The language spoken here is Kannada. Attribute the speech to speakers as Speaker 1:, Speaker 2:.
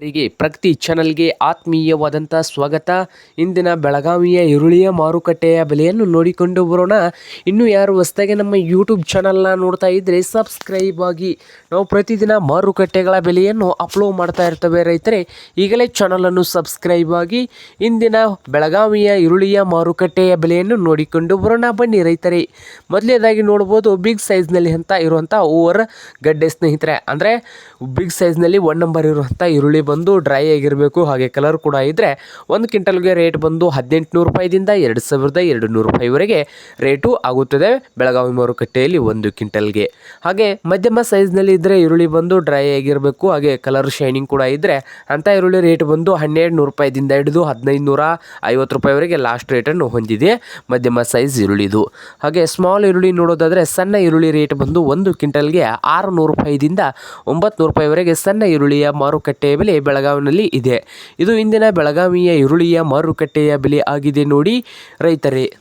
Speaker 1: ಅವರಿಗೆ ಪ್ರಗತಿ ಚಾನಲ್ಗೆ ಆತ್ಮೀಯವಾದಂಥ ಸ್ವಾಗತ. ಇಂದಿನ ಬೆಳಗಾವಿಯ ಈರುಳ್ಳಿಯ ಮಾರುಕಟ್ಟೆಯ ಬೆಲೆಯನ್ನು ನೋಡಿಕೊಂಡು ಬರೋಣ. ಇನ್ನು ಯಾರು ಹೊಸದಾಗಿ ನಮ್ಮ ಯೂಟ್ಯೂಬ್ ಚಾನಲ್ನ ನೋಡ್ತಾ ಇದ್ದರೆ ಸಬ್ಸ್ಕ್ರೈಬ್ ಆಗಿ. ನಾವು ಪ್ರತಿದಿನ ಮಾರುಕಟ್ಟೆಗಳ ಬೆಲೆಯನ್ನು ಅಪ್ಲೋಡ್ ಮಾಡ್ತಾ ಇರ್ತೇವೆ ರೈತರೆ. ಈಗಲೇ ಚಾನಲನ್ನು ಸಬ್ಸ್ಕ್ರೈಬ್ ಆಗಿ. ಇಂದಿನ ಬೆಳಗಾವಿಯ ಈರುಳ್ಳಿಯ ಮಾರುಕಟ್ಟೆಯ ಬೆಲೆಯನ್ನು ನೋಡಿಕೊಂಡು ಬರೋಣ. ಬನ್ನಿ ರೈತರೇ. ಮೊದಲನೇದಾಗಿ ನೋಡ್ಬೋದು ಬಿಗ್ ಸೈಜ್ನಲ್ಲಿ ಅಂತ ಇರುವಂಥ ಓವರ್ ಗಡ್ಡೆ ಸ್ನೇಹಿತರೆ. ಅಂದರೆ ಬಿಗ್ ಸೈಜ್ನಲ್ಲಿ ಒನ್ ನಂಬರ್ ಇರುವಂಥ ಈರುಳ್ಳಿ ಬಂದು ಡ್ರೈ ಆಗಿರಬೇಕು, ಹಾಗೆ ಕಲರ್ ಕೂಡ ಇದ್ದರೆ ಒಂದು ಕ್ವಿಂಟಲ್ಗೆ ರೇಟ್ ಬಂದು ಹದಿನೆಂಟುನೂರು ರೂಪಾಯಿದಿಂದ ಎರಡು ಸಾವಿರದ ಎರಡು ನೂರು ರೂಪಾಯಿವರೆಗೆ ರೇಟು ಆಗುತ್ತದೆ ಬೆಳಗಾವಿ ಮಾರುಕಟ್ಟೆಯಲ್ಲಿ ಒಂದು ಕ್ವಿಂಟಲ್ಗೆ. ಹಾಗೆ ಮಧ್ಯಮ ಸೈಜ್ನಲ್ಲಿ ಇದ್ದರೆ ಈರುಳ್ಳಿ ಬಂದು ಡ್ರೈ ಆಗಿರಬೇಕು, ಹಾಗೆ ಕಲರ್ ಶೈನಿಂಗ್ ಕೂಡ ಇದ್ದರೆ ಅಂಥ ಈರುಳ್ಳಿ ರೇಟ್ ಬಂದು ಹನ್ನೆರಡು ನೂರು ರೂಪಾಯಿದಿಂದ ಹಿಡಿದು ಹದಿನೈದು ನೂರ ಐವತ್ತು ರೂಪಾಯಿವರೆಗೆ ಲಾಸ್ಟ್ ರೇಟನ್ನು ಹೊಂದಿದೆ ಮಧ್ಯಮ ಸೈಜ್ ಈರುಳ್ಳಿದು. ಹಾಗೆ ಸ್ಮಾಲ್ ಈರುಳ್ಳಿ ನೋಡೋದಾದರೆ ಸಣ್ಣ ಈರುಳ್ಳಿ ರೇಟ್ ಬಂದು ಒಂದು ಕ್ವಿಂಟಲ್ಗೆ ಆರು ನೂರು ರೂಪಾಯಿದಿಂದ ಒಂಬತ್ತು ನೂರು ರೂಪಾಯಿವರೆಗೆ ಸಣ್ಣ ಈರುಳ್ಳಿಯ ಮಾರುಕಟ್ಟೆಯ ಬೆಲೆ ಬೆಳಗಾವಿನಲ್ಲಿ ಇದೆ. ಇದು ಇಂದಿನ ಬೆಳಗಾವಿಯ ಈರುಳ್ಳಿಯ ಮಾರುಕಟ್ಟೆಯ ಬೆಲೆ ಆಗಿದೆ ನೋಡಿ ರೈತರೇ.